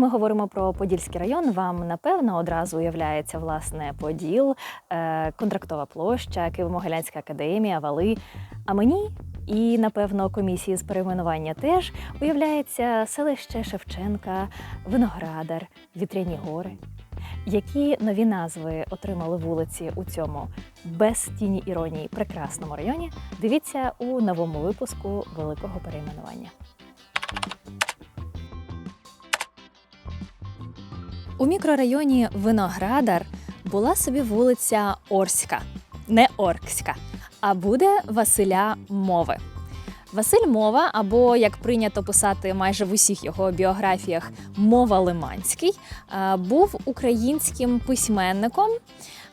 ми говоримо про Подільський район, вам напевно одразу уявляється власне Поділ, е, контрактова площа, Києво-Могилянська академія, вали. А мені і напевно комісії з перейменування теж уявляється селище Шевченка, Виноградар, Вітряні гори. Які нові назви отримали вулиці у цьому без тіні іронії прекрасному районі? Дивіться у новому випуску великого перейменування. У мікрорайоні Виноградар була собі вулиця Орська, не Оркська, а буде Василя Мови. Василь Мова, або як прийнято писати майже в усіх його біографіях, Мова Лиманський, був українським письменником,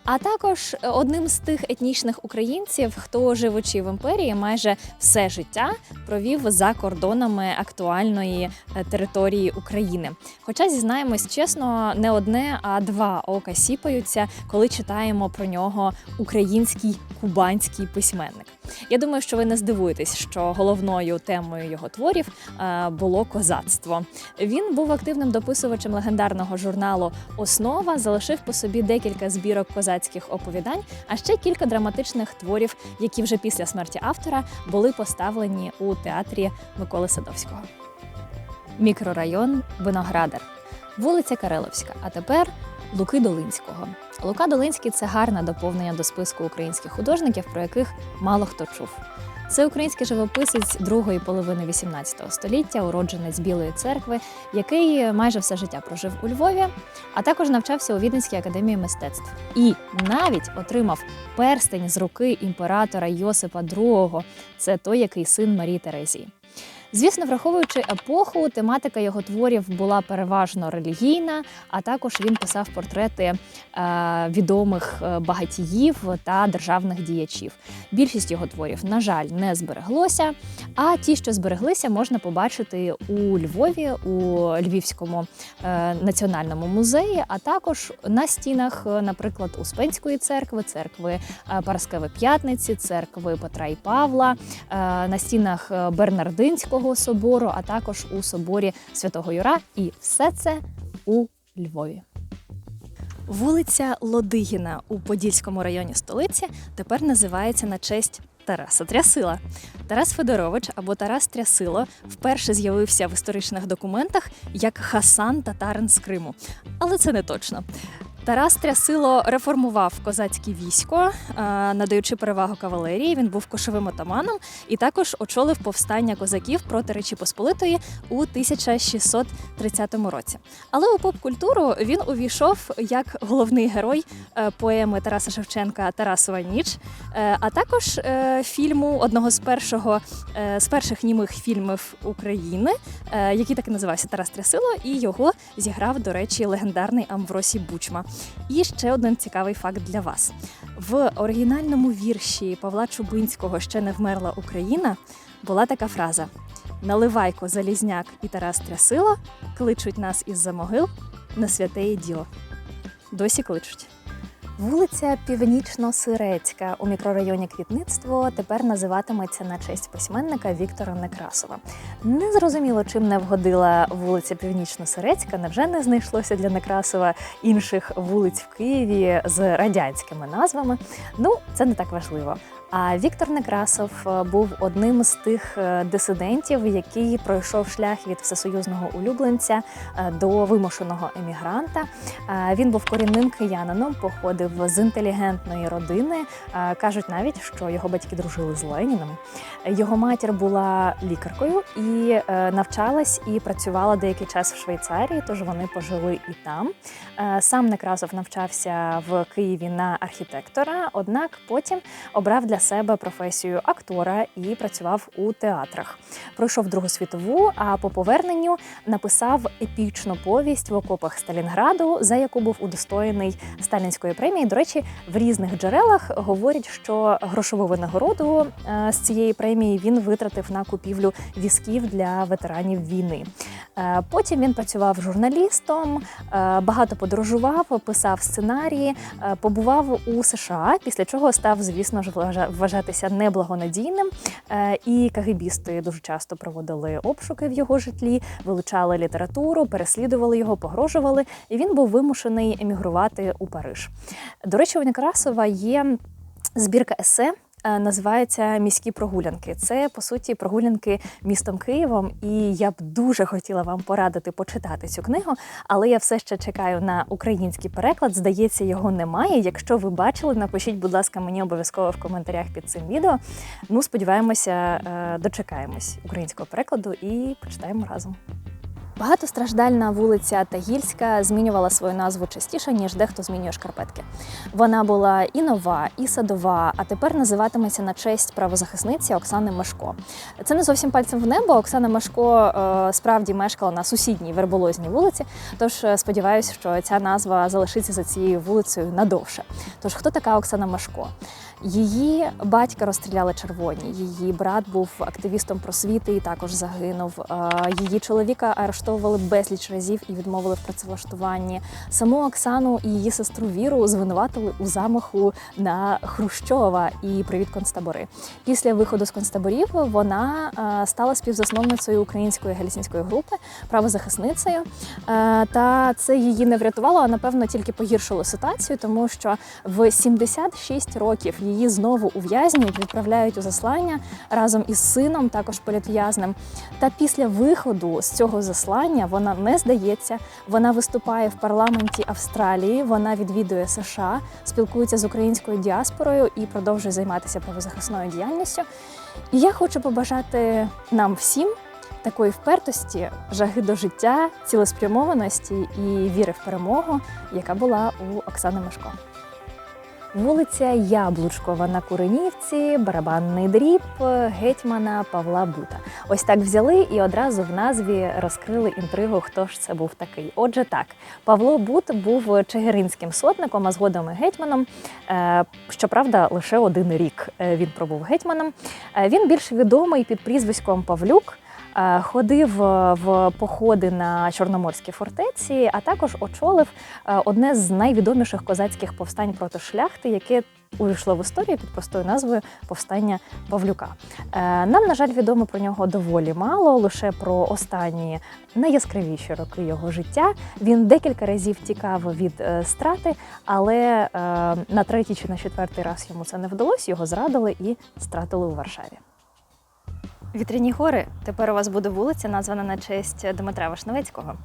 а також одним з тих етнічних українців, хто живучи в імперії, майже все життя провів за кордонами актуальної е, території України. Хоча зізнаємось чесно, не одне, а два ока сіпаються, коли читаємо про нього український кубанський письменник. Я думаю, що ви не здивуєтесь, що головною темою його творів е, було козацтво. Він був активним дописувачем легендарного журналу Основа, залишив по собі декілька збірок козацьких оповідань, а ще кілька драматичних творів, які вже після смерті автора були поставлені у театрі Миколи Садовського. Мікрорайон Виноградар, вулиця Кареловська. А тепер Луки Долинського. Лука Долинський це гарне доповнення до списку українських художників, про яких мало хто чув. Це український живописець другої половини XVIII століття, уродженець Білої церкви, який майже все життя прожив у Львові, а також навчався у Віденській академії мистецтв і навіть отримав перстень з руки імператора Йосипа II. Це той, який син Марії Терезії. Звісно, враховуючи епоху, тематика його творів була переважно релігійна, а також він писав портрети е, відомих е, багатіїв та державних діячів. Більшість його творів, на жаль, не збереглося. А ті, що збереглися, можна побачити у Львові, у Львівському е, національному музеї, а також на стінах, наприклад, Успенської церкви, церкви Параскеви П'ятниці, церкви Петра і Павла, на стінах е, Бернардинського собору, а також у соборі Святого Юра. І все це у Львові. Вулиця Лодигіна у Подільському районі столиці тепер називається на честь Тараса Трясила. Тарас Федорович або Тарас Трясило вперше з'явився в історичних документах як Хасан Татарин з Криму. Але це не точно. Тарас Трясило реформував козацьке військо, е, надаючи перевагу кавалерії. Він був кошовим отаманом і також очолив повстання козаків проти Речі Посполитої у 1630 році. Але у поп-культуру він увійшов як головний герой е, поеми Тараса Шевченка Тарасова ніч, е, а також фільму одного з першого з перших німих фільмів України, який так і називався Тарас Трясило, і його зіграв, до речі, легендарний Амвросій Бучма. І ще один цікавий факт для вас: в оригінальному вірші Павла Чубинського Ще не вмерла Україна була така фраза: Наливайко, Залізняк і Тарас Трясило кличуть нас із-за могил на святеє діло. Досі кличуть. Вулиця Північно-Сирецька у мікрорайоні Квітництво тепер називатиметься на честь письменника Віктора Некрасова. Незрозуміло, чим не вгодила вулиця Північно-Сирецька. Невже не знайшлося для Некрасова інших вулиць в Києві з радянськими назвами? Ну, це не так важливо. А Віктор Некрасов е, був одним з тих е, дисидентів, який пройшов шлях від всесоюзного улюбленця е, до вимушеного емігранта. Він був корінним киянином, походив з інтелігентної родини. Кажуть навіть, що його батьки дружили з Леніном. Його матір була лікаркою і е, навчалась і працювала деякий час в Швейцарії, тож вони пожили і там. Е, Сам Некрасов навчався в Києві на архітектора, однак потім обрав для себе професію актора і працював у театрах. Пройшов Другу світову, а по поверненню написав епічну повість в окопах Сталінграду, за яку був удостоєний сталінської премії. До речі, в різних джерелах говорять, що грошову винагороду е, з цієї премії він витратив на купівлю візків для ветеранів війни. Е, Потім він працював журналістом, е, багато подорожував, писав сценарії, побував у США, після чого став, звісно ж, вважатися неблагонадійним. І кагибісти дуже часто проводили обшуки в його житлі, вилучали літературу, переслідували його, погрожували, і він був вимушений емігрувати у Париж. До речі, у Некрасова є збірка есе. е, Називається міські прогулянки. Це по суті прогулянки містом Києвом. І я б дуже хотіла вам порадити почитати цю книгу, але я все ще чекаю на український переклад. Здається, його немає. Якщо ви бачили, напишіть, будь ласка, мені обов'язково в коментарях під цим відео. Ну, сподіваємося, е, дочекаємось українського перекладу і почитаємо разом. Багатостраждальна вулиця Тагільська змінювала свою назву частіше, ніж дехто змінює шкарпетки. Вона була і нова, і садова, а тепер називатиметься на честь правозахисниці Оксани Мешко. Це не зовсім пальцем в небо. Оксана Мешко е, справді мешкала на сусідній верболозній вулиці. Тож е, сподіваюся, що ця назва залишиться за цією вулицею надовше. Тож хто така Оксана Мешко? Її батька розстріляли червоні. Її брат був активістом просвіти і також загинув. Е, Її чоловіка арештовували безліч разів і відмовили в працевлаштуванні. Саму Оксану і її сестру Віру звинуватили у замаху на Хрущова і привіт концтабори. Після виходу з концтаборів вона е, стала співзасновницею української гельсінської групи, правозахисницею. Е, Та це її не врятувало, а напевно тільки погіршило ситуацію, тому що в 76 років її знову ув'язнюють, відправляють у заслання разом із сином, також політв'язним. Та після виходу з цього заслання вона не здається. Вона виступає в парламенті Австралії, вона відвідує США, спілкується з українською діаспорою і продовжує займатися правозахисною діяльністю. І я хочу побажати нам всім такої впертості, жаги до життя, цілеспрямованості і віри в перемогу, яка була у Оксани Мешко. Вулиця Яблучкова на Куренівці, барабанний дріб гетьмана Павла Бута. Ось так взяли і одразу в назві розкрили інтригу, хто ж це був такий. Отже, так, Павло Бут був чигиринським сотником, а згодом і гетьманом. Е, Щоправда, лише один рік е, він пробув гетьманом. Е, Він більш відомий під прізвиськом Павлюк. Е, Ходив е, в походи на Чорноморській фортеці, а також очолив е, одне з найвідоміших козацьких повстань проти шляхти, яке увійшло в історію під простою назвою Повстання Павлюка. Нам, на жаль, відомо про нього доволі мало, лише про останні найяскравіші роки його життя. Він декілька разів тікав від страти, але на третій чи на четвертий раз йому це не вдалося. Його зрадили і стратили у Варшаві. Вітряні гори. Тепер у вас буде вулиця, названа на честь Дмитра Вишневецького.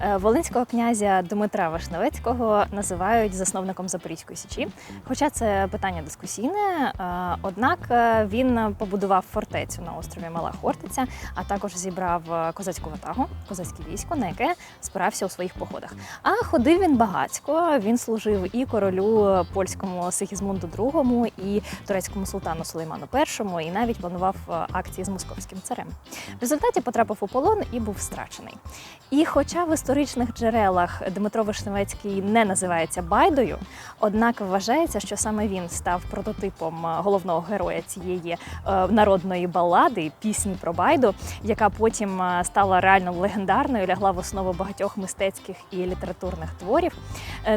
Е, Волинського князя Дмитра Вишневецького називають засновником Запорізької січі. Хоча це питання дискусійне. е, Однак е, він побудував фортецю на острові Мала Хортиця, а також зібрав козацьку ватагу, козацьке військо, на яке спирався у своїх походах. А ходив він багацько. Він служив і королю польському Сигізмунду II, і турецькому султану Сулейману І, і навіть планував акції з московським царем. В результаті потрапив у полон і був страчений. І хоча в історичних джерелах Дмитро Вишневецький не називається Байдою, однак вважається, що саме він став прототипом е, головного героя цієї е, народної балади, пісні про Байду, яка потім е, стала реально легендарною, лягла в основу багатьох мистецьких і літературних творів.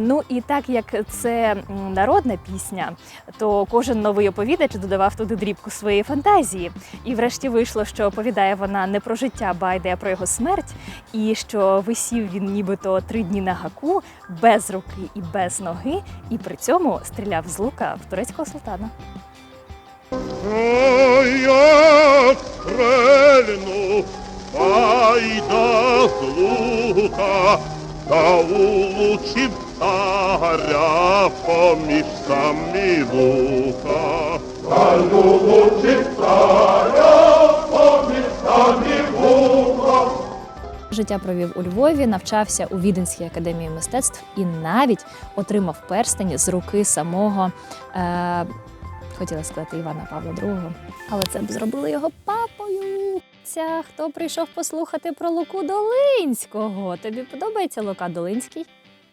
Ну і так як це народна пісня, то кожен новий оповідач додавав туди дрібку своєї фантазії. І врешті вийшло, що оповідає вона не про життя Байди, а про його смерть, і що висів він нібито три дні на гаку, без руки і без ноги, і при цьому стріляв з лука в турецького султана. як стрельну, байда з лука, та улучив царя поміж самі лука. Та улучив Життя провів у Львові, навчався у Віденській академії мистецтв і навіть отримав перстень з руки самого. Е- Хотіла сказати Івана Павла II, але це б зробили його папою. Ця хто прийшов послухати про Луку Долинського? Тобі подобається Лука Долинський?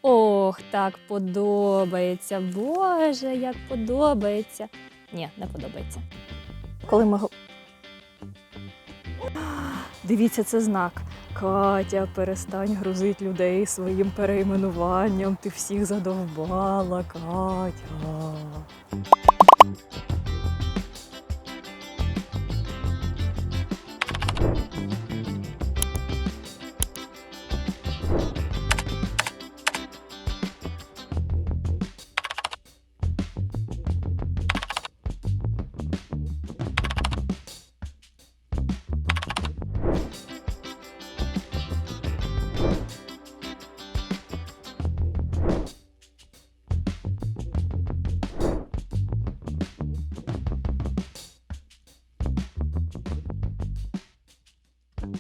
Ох, так подобається. Боже, як подобається. Ні, не подобається. Коли ми Дивіться, це знак. Катя, перестань грузити людей своїм перейменуванням. Ти всіх задовбала, Катя.